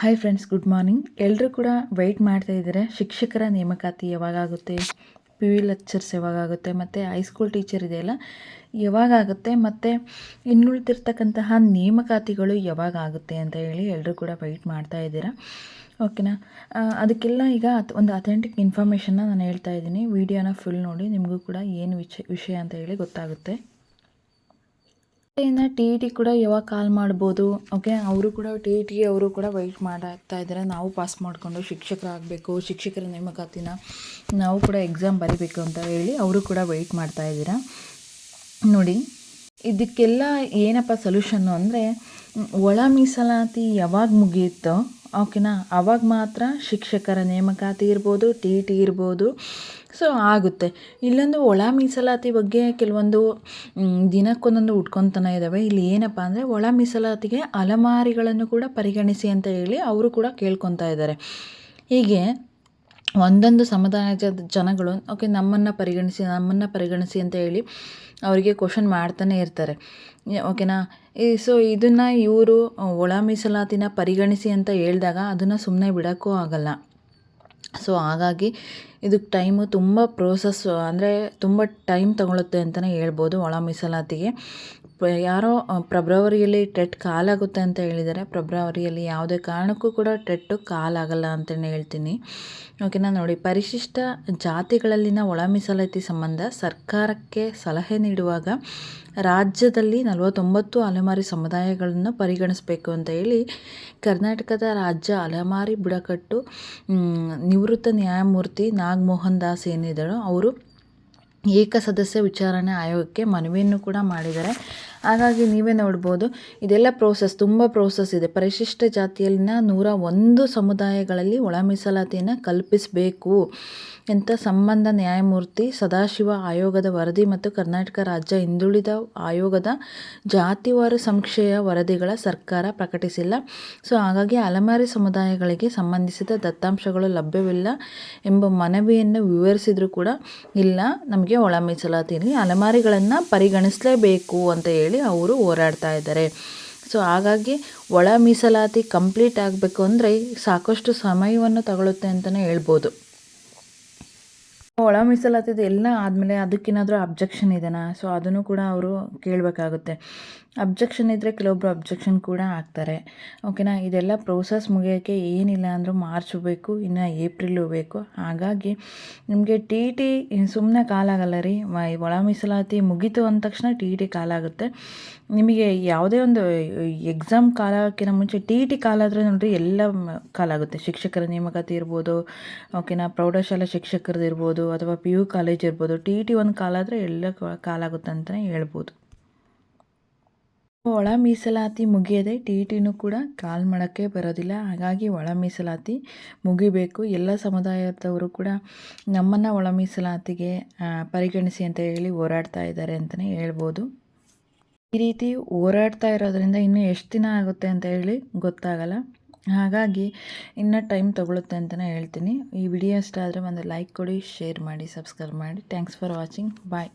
Hi friends good morning ಎಲ್ಲರೂ ಕೂಡ weight ಮಾಡ್ತಾ ಇದ್ದಾರೆ? ಶಿಕ್ಷಕರ ನೇಮಕಾತಿ ಯಾವಾಗುತ್ತೆ ಪಿ ವಿ ಲೆಕ್ಚರ್ಸ್ ಯಾವಾಗುತ್ತೆ ಮತ್ತು ಹೈಸ್ಕೂಲ್ ಟೀಚರ್ ಇದೆಯಲ್ಲ ಯಾವಾಗುತ್ತೆ ಮತ್ತು ಇನ್ನುಳಿದಿರ್ತಕ್ಕಂತಹ ನೇಮಕಾತಿಗಳು ಯಾವಾಗ ಆಗುತ್ತೆ ಅಂತ ಹೇಳಿ ಎಲ್ಲರೂ ಕೂಡ ವೆಯ್ಟ್ ಮಾಡ್ತಾ ಇದ್ದೀರಾ? ಓಕೆನಾ ಅದಕ್ಕೆಲ್ಲ ಈಗ ಒಂದು ಅಥೆಂಟಿಕ್ ಇನ್ಫಾರ್ಮೇಷನ್ನ ನಾನು ಹೇಳ್ತಾ ಇದ್ದೀನಿ. ವಿಡಿಯೋನ ಫುಲ್ ನೋಡಿ, ನಿಮಗೂ ಕೂಡ ಏನು ವಿಷಯ ವಿಷಯ ಅಂತ ಹೇಳಿ ಗೊತ್ತಾಗುತ್ತೆ. ಇನ್ನು ಟಿ ಇ ಟಿ ಕೂಡ ಯಾವಾಗ ಕಾಲ್ ಮಾಡ್ಬೋದು ಓಕೆ ಅವರು ಕೂಡ ಟಿ ಇ ಟಿ ಅವರು ಕೂಡ ವೆಯ್ಟ್ ಮಾಡ್ತಾ ಇದ್ದಾರೆ. ನಾವು ಪಾಸ್ ಮಾಡಿಕೊಂಡು ಶಿಕ್ಷಕರಾಗಬೇಕು, ಶಿಕ್ಷಕರ ನೇಮಕಾತಿನ ನಾವು ಕೂಡ ಎಕ್ಸಾಮ್ ಬರಿಬೇಕು ಅಂತ ಹೇಳಿ ಅವರು ಕೂಡ ವೆಯ್ಟ್ ಮಾಡ್ತಾ ಇದ್ದೀರಾ? ನೋಡಿ, ಇದಕ್ಕೆಲ್ಲ ಏನಪ್ಪ ಸೊಲ್ಯೂಷನ್ನು ಅಂದರೆ, ಒಳ ಮೀಸಲಾತಿ ಯಾವಾಗ ಮುಗಿಯುತ್ತೋ ಓಕೆನಾ? ಅವಾಗ ಮಾತ್ರ ಶಿಕ್ಷಕರ ನೇಮಕಾತಿ ಇರ್ಬೋದು, ಟಿ ಟಿ ಇರ್ಬೋದು. ಸೊ ಆಗುತ್ತೆ. ಇಲ್ಲೊಂದು ಒಳ ಮೀಸಲಾತಿ ಬಗ್ಗೆ ಕೆಲವೊಂದು ದಿನಕ್ಕೊಂದೊಂದು ಉಟ್ಕೊತನ ಇದ್ದಾವೆ ಇಲ್ಲಿ ಏನಪ್ಪ ಅಂದರೆ ಒಳ ಮೀಸಲಾತಿಗೆ ಅಲಮಾರಿಗಳನ್ನು ಕೂಡ ಪರಿಗಣಿಸಿ ಅಂತ ಹೇಳಿ ಅವರು ಕೂಡ ಕೇಳ್ಕೊತಾ ಇದ್ದಾರೆ ಹೀಗೆ ಒಂದೊಂದು ಸಮುದಾಯದ ಜನಗಳು ಓಕೆ ನಮ್ಮನ್ನು ಪರಿಗಣಿಸಿ ನಮ್ಮನ್ನು ಪರಿಗಣಿಸಿ ಅಂತ ಹೇಳಿ ಅವರಿಗೆ ಕ್ವಶನ್ ಮಾಡ್ತಾನೆ ಇರ್ತಾರೆ. ಓಕೆನಾ ಈ ಸೊ ಇದನ್ನು ಇವರು ಒಳ ಮೀಸಲಾತಿನ ಪರಿಗಣಿಸಿ ಅಂತ ಹೇಳಿದಾಗ ಅದನ್ನು ಸುಮ್ಮನೆ ಬಿಡೋಕ್ಕೂ ಆಗಲ್ಲ. ಸೊ ಹಾಗಾಗಿ ಇದಕ್ಕೆ ಟೈಮು ತುಂಬ ಪ್ರೋಸೆಸ್ ಅಂದರೆ ತುಂಬ ಟೈಮ್ ತಗೊಳುತ್ತೆ ಅಂತಲೇ ಹೇಳ್ಬೋದು ಒಳ ಮೀಸಲಾತಿಗೆ. ಯಾರೋ ಪ್ರೆಬ್ರವರಿಯಲ್ಲಿ ಟೆಟ್ ಕಾಲಾಗುತ್ತೆ ಅಂತ ಹೇಳಿದ್ದಾರೆ. ಪ್ರೆಬ್ರವರಿಯಲ್ಲಿ ಯಾವುದೇ ಕಾರಣಕ್ಕೂ ಕೂಡ ಟೆಟ್ಟು ಕಾಲಾಗಲ್ಲ ಅಂತಲೇ ಹೇಳ್ತೀನಿ. ಓಕೆನಾ ನೋಡಿ. ಪರಿಶಿಷ್ಟ ಜಾತಿಗಳಲ್ಲಿನ ಒಳ ಮೀಸಲಾತಿ ಸಂಬಂಧ ಸರ್ಕಾರಕ್ಕೆ ಸಲಹೆ ನೀಡುವಾಗ ರಾಜ್ಯದಲ್ಲಿ ನಲವತ್ತೊಂಬತ್ತು ಅಲೆಮಾರಿ ಸಮುದಾಯಗಳನ್ನು ಪರಿಗಣಿಸಬೇಕು ಅಂತ ಹೇಳಿ ಕರ್ನಾಟಕದ ರಾಜ್ಯ ಅಲೆಮಾರಿ ಬುಡಕಟ್ಟು ನಿವೃತ್ತ ನ್ಯಾಯಮೂರ್ತಿ ನಾಗಮೋಹನ್ ದಾಸ್ ಏನಿದ್ದಾರೋ ಅವರು ಏಕ ಸದಸ್ಯ ವಿಚಾರಣೆ ಆಯೋಗಕ್ಕೆ ಮನವಿಯನ್ನು ಕೂಡ ಮಾಡಿದ್ದಾರೆ. ಹಾಗಾಗಿ ನೀವೇ ನೋಡ್ಬೋದು. ಇದೆಲ್ಲ ಪ್ರೋಸೆಸ್ ತುಂಬ ಪ್ರೋಸೆಸ್ ಇದೆ. ಪರಿಶಿಷ್ಟ ಜಾತಿಯಲ್ಲಿನ ನೂರ ಒಂದು ಸಮುದಾಯಗಳಲ್ಲಿ ಒಳ ಮೀಸಲಾತಿಯನ್ನು ಕಲ್ಪಿಸಬೇಕು. ಅಂತ ಸಂಬಂಧ ನ್ಯಾಯಮೂರ್ತಿ, ಸದಾಶಿವ ಆಯೋಗದ ವರದಿ ಮತ್ತು ಕರ್ನಾಟಕ ರಾಜ್ಯ ಹಿಂದುಳಿದ ಆಯೋಗದ ಜಾತಿವಾರು ಸಂಕ್ಷೆಯ ವರದಿಗಳ ಸರ್ಕಾರ ಪ್ರಕಟಿಸಿಲ್ಲ. ಸೊ, ಹಾಗಾಗಿ ಅಲೆಮಾರಿ ಸಮುದಾಯಗಳಿಗೆ ಸಂಬಂಧಿಸಿದ ದತ್ತಾಂಶಗಳು ಲಭ್ಯವಿಲ್ಲ ಎಂಬ ಮನವಿಯನ್ನು ವಿವರಿಸಿದರೂ ಕೂಡ ಇಲ್ಲ. ನಮಗೆ ಒಳ ಮೀಸಲಾತಿಯಲ್ಲಿ ಅಲೆಮಾರಿಗಳನ್ನು ಪರಿಗಣಿಸಲೇಬೇಕು ಅಂತ ಹೇಳಿ ಅವರು ಹೋರಾಡ್ತಾ ಇದ್ದಾರೆ. ಸೊ ಹಾಗಾಗಿ ಒಳ ಮೀಸಲಾತಿ ಕಂಪ್ಲೀಟ್ ಆಗಬೇಕು ಅಂದರೆ ಸಾಕಷ್ಟು ಸಮಯವನ್ನು ತಗೊಳುತ್ತೆ ಅಂತಲೇ ಹೇಳ್ಬೋದು. ಒಳ ಮೀಸಲಾತಿದ್ದು ಎಲ್ಲ ಆದಮೇಲೆ ಅದಕ್ಕೇನಾದರೂ ಅಬ್ಜೆಕ್ಷನ್ ಇದೆಯಾ ಸೊ ಅದನ್ನು ಕೂಡ ಅವರು ಕೇಳಬೇಕಾಗುತ್ತೆ. ಅಬ್ಜೆಕ್ಷನ್ ಇದ್ದರೆ ಕೆಲವೊಬ್ಬರು ಅಬ್ಜೆಕ್ಷನ್ ಕೂಡ ಹಾಕ್ತಾರೆ. ಓಕೆನಾ ಇದೆಲ್ಲ ಪ್ರೋಸೆಸ್ ಮುಗಿಯೋಕ್ಕೆ ಏನಿಲ್ಲ ಅಂದರೂ ಮಾರ್ಚ್ ಬೇಕು, ಇನ್ನು ಏಪ್ರಿಲು ಬೇಕು. ಹಾಗಾಗಿ ನಿಮಗೆ ಟಿ ಟಿ ಸುಮ್ಮನೆ ಕಾಲಾಗಲ್ಲ ರೀ. ಒಳ ಮೀಸಲಾತಿ ಮುಗೀತು ಅಂದ ತಕ್ಷಣ ಟಿ ಟಿ ಕಾಲಾಗುತ್ತೆ. ನಿಮಗೆ ಯಾವುದೇ ಒಂದು ಎಕ್ಸಾಮ್ ಕಾಲಕ್ಕಿಂತ ಮುಂಚೆ ಟಿ ಟಿ ಕಾಲಾದರೆ ನೋಡಿರಿ ಎಲ್ಲ ಕಾಲಾಗುತ್ತೆ. ಶಿಕ್ಷಕರ ನೇಮಕಾತಿ ಇರ್ಬೋದು ಓಕೆನಾ ಪ್ರೌಢಶಾಲಾ ಶಿಕ್ಷಕರದ್ದು ಇರ್ಬೋದು ಅಥವಾ ಪಿ ಯು ಕಾಲೇಜ್ ಇರ್ಬೋದು ಟಿ ಟಿ ಒಂದು ಕಾಲಾದರೆ ಎಲ್ಲ ಕಾಲಾಗುತ್ತೆ ಅಂತಲೇ ಹೇಳ್ಬೋದು. ಒಳ ಮೀಸಲಾತಿ ಮುಗಿಯದೆ ಟಿ ಟಿನೂ ಕೂಡ ಕಾಲ್ ಮಾಡೋಕ್ಕೆ ಬರೋದಿಲ್ಲ. ಹಾಗಾಗಿ ಒಳ ಮೀಸಲಾತಿ ಮುಗಿಬೇಕು. ಎಲ್ಲ ಸಮುದಾಯದವರು ಕೂಡ ನಮ್ಮನ್ನು ಒಳ ಮೀಸಲಾತಿಗೆ ಪರಿಗಣಿಸಿ ಅಂತ ಹೇಳಿ ಹೋರಾಡ್ತಾ ಇದ್ದಾರೆ ಅಂತಲೇ ಹೇಳ್ಬೋದು. ಈ ರೀತಿ ಹೋರಾಡ್ತಾ ಇರೋದ್ರಿಂದ ಇನ್ನೂ ಎಷ್ಟು ದಿನ ಆಗುತ್ತೆ ಅಂತ ಹೇಳಿ ಗೊತ್ತಾಗಲ್ಲ. ಹಾಗಾಗಿ ಇನ್ನು ಟೈಮ್ ತೊಗೊಳುತ್ತೆ ಅಂತಲೇ ಹೇಳ್ತೀನಿ. ಈ ವಿಡಿಯೋ ಇಷ್ಟ ಆದರೆ ಒಂದು ಲೈಕ್ ಕೊಡಿ ಶೇರ್ ಮಾಡಿ ಸಬ್ಸ್ಕ್ರೈಬ್ ಮಾಡಿ. Thanks for watching bye